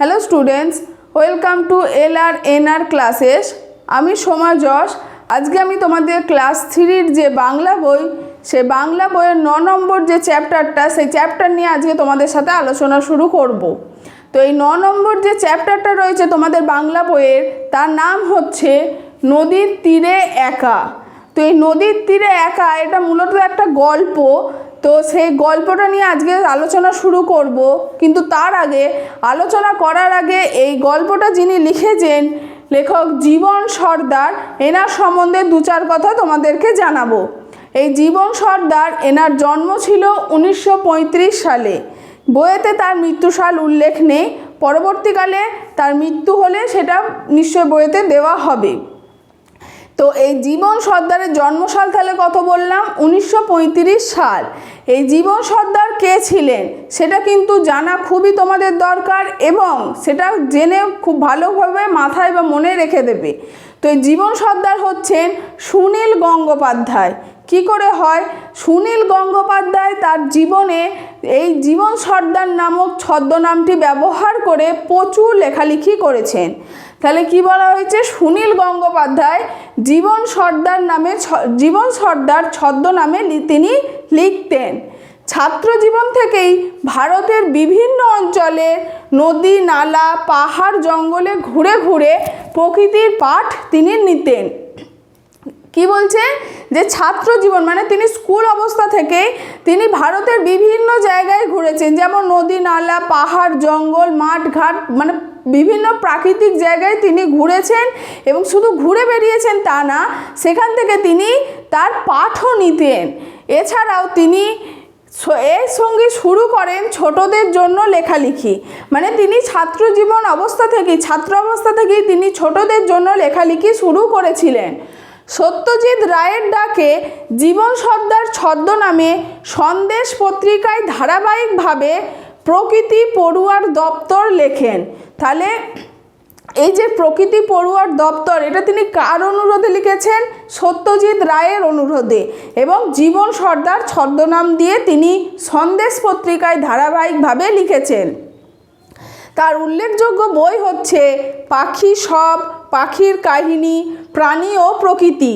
Hello students welcome to L R N R classes আমি সোমা যশ। আজকে আমি তোমাদের ক্লাস থ্রির যে বাংলা বই, সে বাংলা বইয়ের ন নম্বর যে চ্যাপ্টারটা সেই চ্যাপ্টার নিয়ে আজকে তোমাদের সাথে আলোচনা শুরু করব। তো এই ন নম্বর যে চ্যাপ্টারটা রয়েছে তোমাদের বাংলা বইয়ের, তার নাম হচ্ছে নদীর তীরে একা। তো এই নদীর তীরে একা, এটা মূলত একটা গল্প। তো সেই গল্পটা নিয়ে আজকে আলোচনা শুরু করব। কিন্তু তার আগে, আলোচনা করার আগে এই গল্পটা যিনি লিখেছেন, লেখক জীবন সর্দার, এনার সম্বন্ধে দু চার কথা তোমাদেরকে জানাব। এই জীবন সর্দার, এনার জন্ম ছিল উনিশশো পঁয়ত্রিশ সালে। বইয়েতে তার মৃত্যুসাল উল্লেখ নেই। পরবর্তীকালে তার মৃত্যু হলে সেটা নিশ্চয় বইয়েতে দেওয়া হবে। তো এই জীবন সর্দারের জন্মসাল তাহলে কত বললাম? উনিশশো পঁয়ত্রিশ সাল। এই জীবন সর্দার কে ছিলেন? সেটা কিন্তু জানা খুবই তোমাদের দরকার এবং সেটা জেনে খুব ভালোভাবে মাথায় বা মনে রেখে দেবে। তো এই জীবন সর্দার হচ্ছেন সুনীল গঙ্গোপাধ্যায়। কি করে হয়? সুনীল গঙ্গোপাধ্যায় তার জীবনে এই জীবন সর্দার নামক ছদ্মনামটি ব্যবহার করে প্রচুর লেখালেখি করেছেন। তাহলে কি বলা হয়েছে? সুনীল গঙ্গোপাধ্যায় জীবন সর্দার নামে জীবন সর্দার ছদ্মনামে তিনি লিখতেন। ছাত্র জীবন থেকেই ভারতের বিভিন্ন অঞ্চলে নদী, নালা, পাহাড়, জঙ্গলে ঘুরে ঘুরে প্রকৃতির পাঠ তিনি নিতেন। কি বলছে? যে ছাত্র জীবন মানে তিনি স্কুল অবস্থা থেকে তিনি ভারতের বিভিন্ন জায়গায় ঘুরেছেন। যেমন নদী, নালা, পাহাড়, জঙ্গল, মাঠ, ঘাট মানে বিভিন্ন প্রাকৃতিক জায়গায় তিনি ঘুরেছেন এবং শুধু ঘুরে বেরিয়েছেন তা না, সেখান থেকে তিনি তার পাঠও নিতেন। এছাড়াও তিনি এর সঙ্গে শুরু করেন ছোটদের জন্য লেখালেখি। মানে তিনি ছাত্র জীবন অবস্থা থেকেই, ছাত্র অবস্থা থেকেই তিনি ছোটদের জন্য লেখালেখি শুরু করেছিলেন। সত্যজিৎ রায়ের ডাকে জীবন সর্দার ছদ্মনামে সন্দেশ পত্রিকায় ধারাবাহিকভাবে প্রকৃতি পড়ুয়ার দপ্তর লেখেন। তাহলে এই যে প্রকৃতি পড়ুয়ার দপ্তর, এটা তিনি কার অনুরোধে লিখেছেন? সত্যজিৎ রায়ের অনুরোধে। এবং জীবন সর্দার ছদ্মনাম দিয়ে তিনি সন্দেশ পত্রিকায় ধারাবাহিকভাবে লিখেছেন। তার উল্লেখযোগ্য বই হচ্ছে পাখি সব, পাখির কাহিনী, প্রাণী ও প্রকৃতি।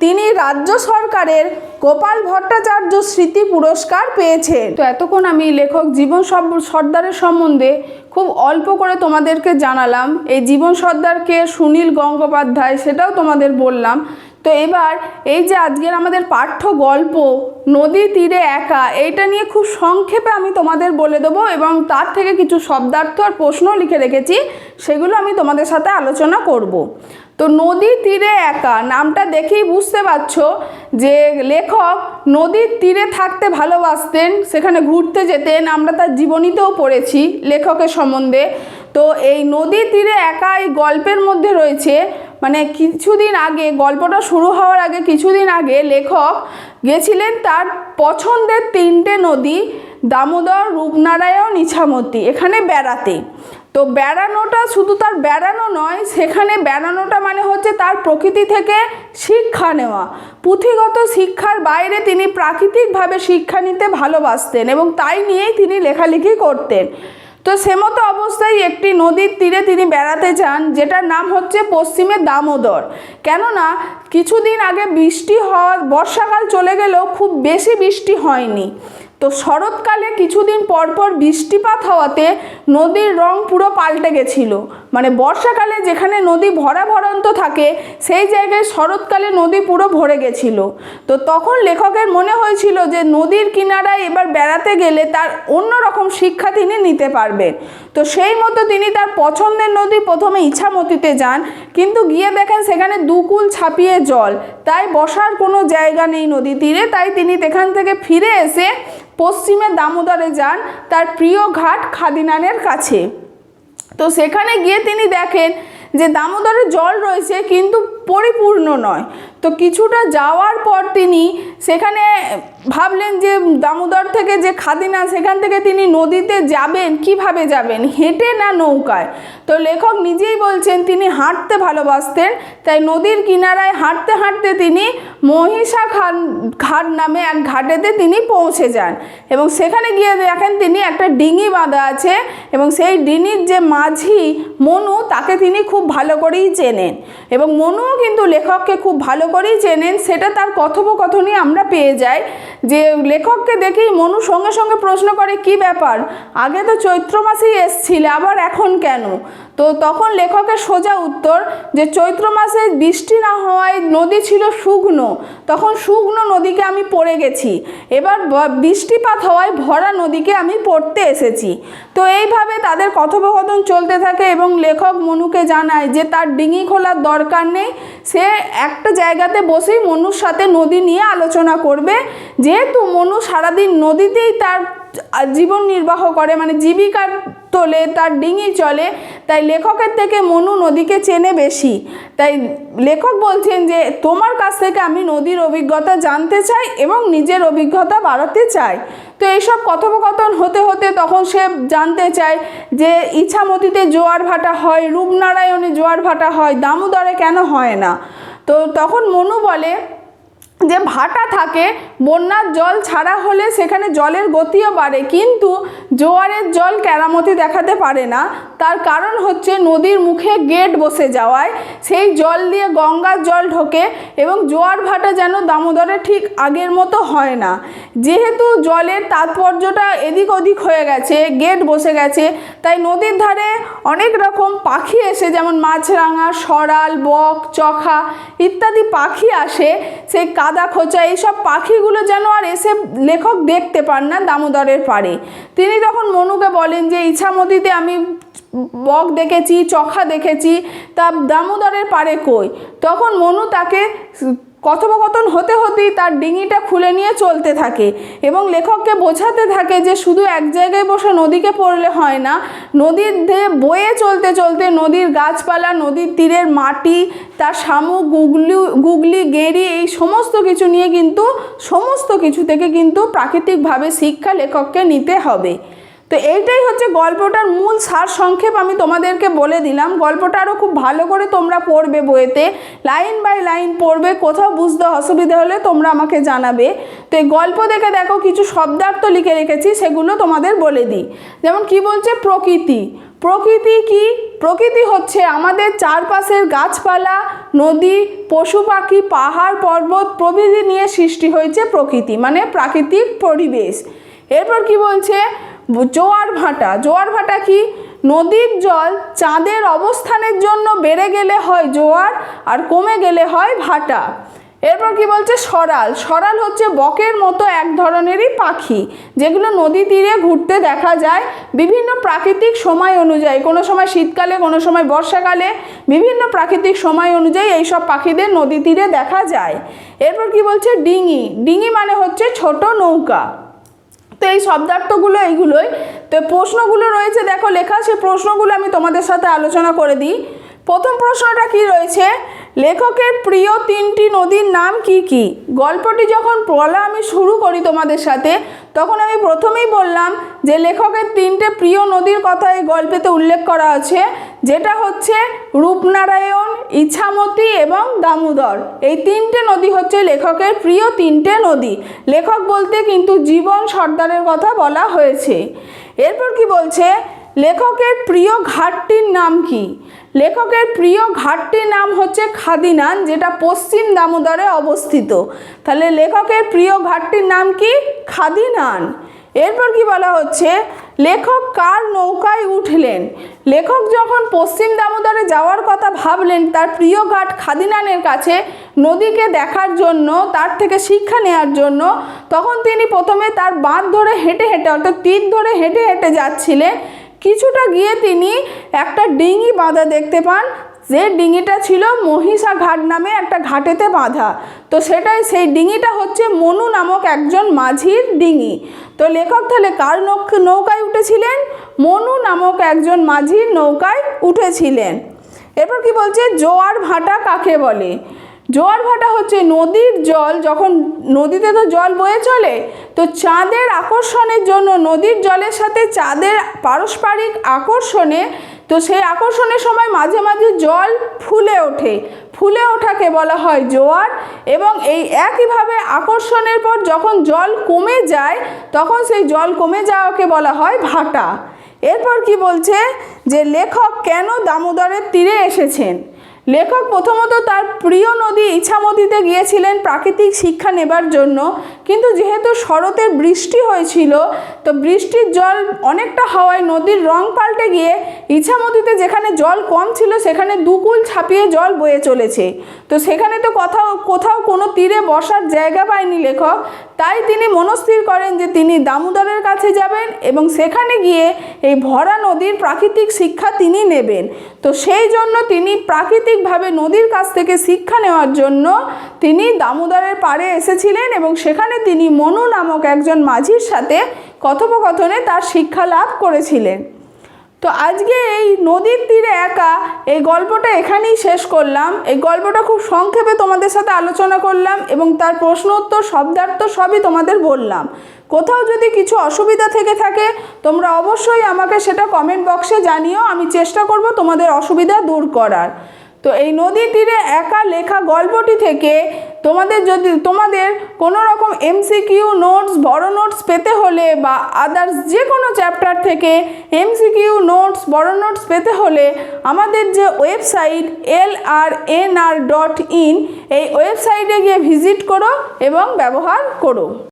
তিনি রাজ্য সরকারের গোপাল ভট্টাচার্য স্মৃতি পুরস্কার পেয়েছেন। তো এতক্ষণ আমি লেখক জীবন সর্দারের সম্বন্ধে খুব অল্প করে তোমাদেরকে জানালাম। এই জীবন সর্দারকে সুনীল গঙ্গোপাধ্যায় সেটাও তোমাদের বললাম। তো এবার এই যে আজকের আমাদের পাঠ্য গল্প, নদী তীরে একা, এইটা নিয়ে খুব সংক্ষেপে আমি তোমাদের বলে দেবো এবং তার থেকে কিছু শব্দার্থ আর প্রশ্ন লিখে রেখেছি, সেগুলো আমি তোমাদের সাথে আলোচনা করব। তো নদী তীরে একা। নামটা দেখেই বুঝতে পারছ যে লেখক নদীর তীরে থাকতে ভালোবাসতেন, সেখানে ঘুরতে যেতেন। আমরা তার জীবনীতেও পড়েছি লেখকের সম্বন্ধে। তো এই নদীর তীরে একা এই গল্পের মধ্যে রয়েছে মানে কিছুদিন আগে, গল্পটা শুরু হওয়ার আগে কিছুদিন আগে লেখক গেছিলেন তার পছন্দের তিনটে নদী, দামোদর, রূপনারায়ণ, ইছামতি, এখানে বেড়াতে। তো বেড়ানোটা শুধু তার বেড়ানো নয়, সেখানে বেড়ানোটা মানে হচ্ছে তার প্রকৃতি থেকে শিক্ষা নেওয়া। পুঁথিগত শিক্ষার বাইরে তিনি প্রাকৃতিকভাবে শিক্ষা নিতে ভালোবাসতেন এবং তাই নিয়েই তিনি লেখালেখি করতেন। তো সেমতো অবস্থায় একটি নদীর তীরে তিনি বেড়াতে যান, যেটার নাম হচ্ছে পশ্চিমে দামোদর। কেননা, কিছুদিন আগে বৃষ্টি হওয়া বর্ষাকাল চলে গেলেও খুব বেশি বৃষ্টি হয়নি। তো শরৎকালে কিছুদিন পরপর বৃষ্টিপাত হওয়াতে নদীর রং পুরো পাল্টে গেছিল। মানে বর্ষাকালে যেখানে নদী ভরা ভরন্ত থাকে, সেই জায়গায় শরৎকালে নদী পুরো ভরে গেছিল। তো তখন লেখকের মনে হয়েছিল যে নদীর কিনারায় এবার বেড়াতে গেলে তার অন্যরকম শিক্ষা তিনি নিতে পারবেন। তো সেই মতো তিনি তার পছন্দের নদী প্রথমে ইছামতিতে যান, কিন্তু গিয়ে দেখেন সেখানে দুকুল ছাপিয়ে জল। তাই বসার কোনো জায়গা নেই নদী তীরে, তাই তিনি সেখান থেকে ফিরে এসে পশ্চিমে দামোদরে যান, তার প্রিয় ঘাট খাদিনানের কাছে। তো সেখানে গিয়ে তিনি দেখেন যে দামোদরে জল রয়েছে, কিন্তু পরিপূর্ণ নয়। তো কিছুটা যাওয়ার পর তিনি সেখানে ভাবলেন যে দামোদর থেকে যে খাদিনা, সেখান থেকে তিনি নদীতে যাবেন, কীভাবে যাবেন? হেঁটে না নৌকায়? তো লেখক নিজেই বলছেন, তিনি হাঁটতে ভালোবাসতেন, তাই নদীর কিনারায় হাঁটতে হাঁটতে তিনি মহিষা খান ঘাট নামে এক ঘাটেতে তিনি পৌঁছে যান। এবং সেখানে গিয়ে দেখেন তিনি একটা ডিঙি বাঁধা আছে, এবং সেই ডিঙির যে মাঝি মনু, তাকে তিনি খুব ভালো করেই চেনেন। এবং মনুও কিন্তু লেখককে খুব ভালো করেই চেনেন। সেটা তার কথোপকথনই আমরা পেয়ে যাই যে লেখককে দেখেই মনু সঙ্গে সঙ্গে প্রশ্ন করে, কি ব্যাপার? আগে তো চৈত্র মাসেই এসছিলে, আবার এখন কেন? তো তখন লেখকের সোজা উত্তর যে, চৈত্র মাসে বৃষ্টি না হওয়ায় নদী ছিল শুকনো। তখন শুকনো নদীকে আমি পড়ে গেছি। এবার বৃষ্টিপাত হওয়ায় ভরা নদীকে আমি পড়তে এসেছি। তো এইভাবে তাদের কথোপকথন চলতে থাকে এবং লেখক মনুকে জানায় যে, তার ডিঙি খোলার দরকার নেই সে একটা জায়গাতে বসেই মনুর সাথে নদী নিয়ে আলোচনা করবে। যেহেতু মনু সারাদিন নদীতেই তার জীবন নির্বাহ করে মানে জীবিকার তোলে, তার ডিঙি চলে তাই লেখকের থেকে মনু নদীকে চেনে বেশি। তাই লেখক বলছেন যে, তোমার কাছ থেকে আমি নদীর অভিজ্ঞতা জানতে চাই এবং নিজের অভিজ্ঞতা বাড়াতে চাই। তো এইসব কথোপকথন হতে হতে তখন সে জানতে চায় যে, ইছামতিতে জোয়ার ভাটা হয়, রূপনারায়ণে জোয়ার ভাটা হয়, দামোদরে কেন হয় না? তো তখন মনু বলে যে ভাটা থাকে, বন্যার জল ছাড়া হলে সেখানে জলের গতিও বাড়ে। কিন্তু জোয়ারের জল কেরামতি দেখাতে পারে না। তার কারণ হচ্ছে নদীর মুখে গেট বসে যাওয়ায়। সেই জল দিয়ে গঙ্গার জল ঢোকে এবং জোয়ার ভাটা যেন দামোদরে ঠিক আগের মতো হয় না। যেহেতু জলের তাৎপর্যটা এদিক ওদিক হয়ে গেছে, গেট বসে গেছে, তাই নদীর ধারে অনেক রকম পাখি এসে যেমন মাছরাঙা, সরাল, বক, চখা ইত্যাদি পাখি আসে, সেই কাদা খোঁচা, এইসব পাখিগুলো যেন আর এসে লেখক দেখতে পান না দামোদরের পারে তিনি তখন মনুকে বলেন যে ইছামতিতে আমি বক দেখেছি, চখা দেখেছি, তা দামোদরের পারে কই? তখন মনু তাকে কথোপকথন হতে হতেই তার ডিঙিটা খুলে নিয়ে চলতে থাকে এবং লেখককে বোঝাতে থাকে যে শুধু এক জায়গায় বসে নদীকে পড়লে হয় না, নদীর বয়ে চলতে চলতে নদীর গাছপালা, নদীর তীরের মাটি, তার শামুক, গুগলি গুগলি, গেঁড়ি এই সমস্ত কিছু নিয়ে কিন্তু, সমস্ত কিছু থেকে কিন্তু প্রাকৃতিকভাবে শিক্ষা লেখককে নিতে হবে। তো এইটাই হচ্ছে গল্পটার মূল সার সংক্ষেপ আমি তোমাদেরকে বলে দিলাম। গল্পটা আরও খুব ভালো করে তোমরা পড়বে বইয়েতে লাইন বাই লাইন পড়বে, কোথাও বুঝতে অসুবিধা হলে তোমরা আমাকে জানাবে। তো এই গল্প দেখে দেখো, কিছু শব্দার্থ লিখে রেখেছি, সেগুলো তোমাদের বলে দিই। যেমন কি বলছে? প্রকৃতি। প্রকৃতি কি? প্রকৃতি হচ্ছে আমাদের চারপাশের গাছপালা, নদী, পশু পাখি, পাহাড়, পর্বত প্রভৃতি নিয়ে সৃষ্টি হয়েছে প্রকৃতি মানে প্রাকৃতিক পরিবেশ। এরপর কি বলছে? জোয়ার ভাটা জোয়ার ভাটা কি? নদীর জল চাঁদের অবস্থানের জন্য বেড়ে গেলে হয় জোয়ার আর কমে গেলে হয় ভাটা। এরপর কি বলছে? সরাল। সরাল হচ্ছে বকের মতো এক ধরনেরই পাখি, যেগুলো নদী তীরে ঘুরতে দেখা যায় বিভিন্ন প্রাকৃতিক সময় অনুযায়ী। কোনো সময় শীতকালে, কোনো সময় বর্ষাকালে বিভিন্ন প্রাকৃতিক সময় অনুযায়ী এই সব পাখিদের নদী তীরে দেখা যায়। এরপর কি বলছে? ডিঙি। ডিঙি মানে হচ্ছে ছোট নৌকা। তো এই শব্দার্থগুলো এইগুলোই। তো প্রশ্নগুলো রয়েছে, দেখো লেখা সেই প্রশ্নগুলো আমি তোমাদের সাথে আলোচনা করে দিই। প্রথম প্রশ্নটা কি রয়েছে? লেখকের প্রিয় তিনটি নদীর নাম কি কি? গল্পটি যখন বলা আমি শুরু করি তোমাদের সাথে, তখন আমি প্রথমেই বললাম যে লেখকের তিনটে প্রিয় নদীর কথা এই গল্পেতে উল্লেখ করা আছে, যেটা হচ্ছে রূপনারায়ণ, ইছামতি এবং দামোদর। এই তিনটে নদী হচ্ছে লেখকের প্রিয় তিনটে নদী। লেখক বলতে কিন্তু জীবন সর্দারের কথা বলা হয়েছে। এরপর কি বলছে? লেখকের প্রিয় ঘাটটির নাম কি? লেখকের প্রিয় ঘাটটির নাম হচ্ছে খাদিনান, যেটা পশ্চিম দামোদরে অবস্থিত। তাহলে লেখকের প্রিয় ঘাটটির নাম কি? খাদিনান। এরপর কি বলা হচ্ছে? লেখক কার নৌকায় উঠলেন? লেখক যখন পশ্চিম দামোদরে যাওয়ার কথা ভাবলেন, তার প্রিয় ঘাট খাদিনানের কাছে নদীকে দেখার জন্য, তার থেকে শিক্ষা নেওয়ার জন্য, তখন তিনি প্রথমে তার বাঁধ ধরে হেঁটে হেঁটে, অর্থাৎ তীর ধরে হেঁটে হেঁটে যাচ্ছিলেন। কিছুটা গিয়ে তিনি একটা ডিঙি বাঁধা দেখতে পান। যে ডিঙিটা ছিল মহিষা ঘাট নামে একটা ঘাটেতে বাঁধা। তো সেটাই, সেই ডিঙিটা হচ্ছে মনু নামক একজন মাঝির ডিঙি। তো লেখক তাহলে কার নৌকায় উঠেছিলেন? মনু নামক একজন মাঝির নৌকায় উঠেছিলেন। এরপর কি বলছে? জোয়ার ভাটা কাকে বলে? জোয়ার ভাটা হচ্ছে নদীর জল, যখন নদীতে তো জল বয়ে চলে, তো চাঁদের আকর্ষণের জন্য নদীর জলের সাথে চাঁদের পারস্পরিক আকর্ষণে, তো সেই আকর্ষণের সময় মাঝে মাঝে জল ফুলে ওঠে। ফুলে ওঠাকে বলা হয় জোয়ার এবং এই একইভাবে আকর্ষণের পর যখন জল কমে যায়, তখন সেই জল কমে যাওয়াকে বলা হয় ভাটা। এরপর কি বলছে যে লেখক কেন দামোদরের তীরে এসেছেন? লেখক প্রথমত তার প্রিয় নদী ইছামতিতে গিয়েছিলেন প্রাকৃতিক শিক্ষা নেবার জন্য। কিন্তু যেহেতু শরতের বৃষ্টি হয়েছিল, তো বৃষ্টির জল অনেকটা হওয়ায় নদীর রং পাল্টে গিয়ে ইছামতিতে যেখানে জল কম ছিল, সেখানে দুকুল ছাপিয়ে জল বয়ে চলেছে। তো সেখানে তো কোথাও কোথাও কোনো তীরে বসার জায়গা পায়নি লেখক। তাই তিনি মনস্থির করেন যে তিনি দামোদরের কাছে যাবেন এবং সেখানে গিয়ে এই ভরা নদীর প্রাকৃতিক শিক্ষা তিনি নেবেন। তো সেই জন্য তিনি প্রাকৃতিকভাবে নদীর কাছ থেকে শিক্ষা নেওয়ার জন্য তিনি দামোদরের পাড়ে এসেছিলেন এবং সেখানে তিনি মনু নামক একজন মাঝির সাথে কথোপকথনে তার শিক্ষা লাভ করেছিলেন। তো আজকে এই নদীর তীরে একা এই গল্পটা এখানেই শেষ করলাম। এই গল্পটা খুব সংক্ষেপে তোমাদের সাথে আলোচনা করলাম এবং তার প্রশ্ন উত্তর শব্দার্থ সবই তোমাদের বললাম। কোথাও যদি কিছু অসুবিধা থেকে থাকে, তোমরা অবশ্যই আমাকে সেটা কমেন্ট বক্সে জানিও। আমি চেষ্টা করব তোমাদের অসুবিধা দূর করার। তো এই নদী তীরে একা লেখা গল্পটি থেকে তোমাদের যদি, তোমাদের কোনো রকম এমসিকিউ নোটস বড় নোটস পেতে হলে বা আদার্স যে কোনো চ্যাপ্টার থেকে এমসিকিউ নোটস বড় নোটস পেতে হলে আমাদের যে website L R N R dot in এই ওয়েবসাইটে গিয়ে ভিজিট করো এবং ব্যবহার করো।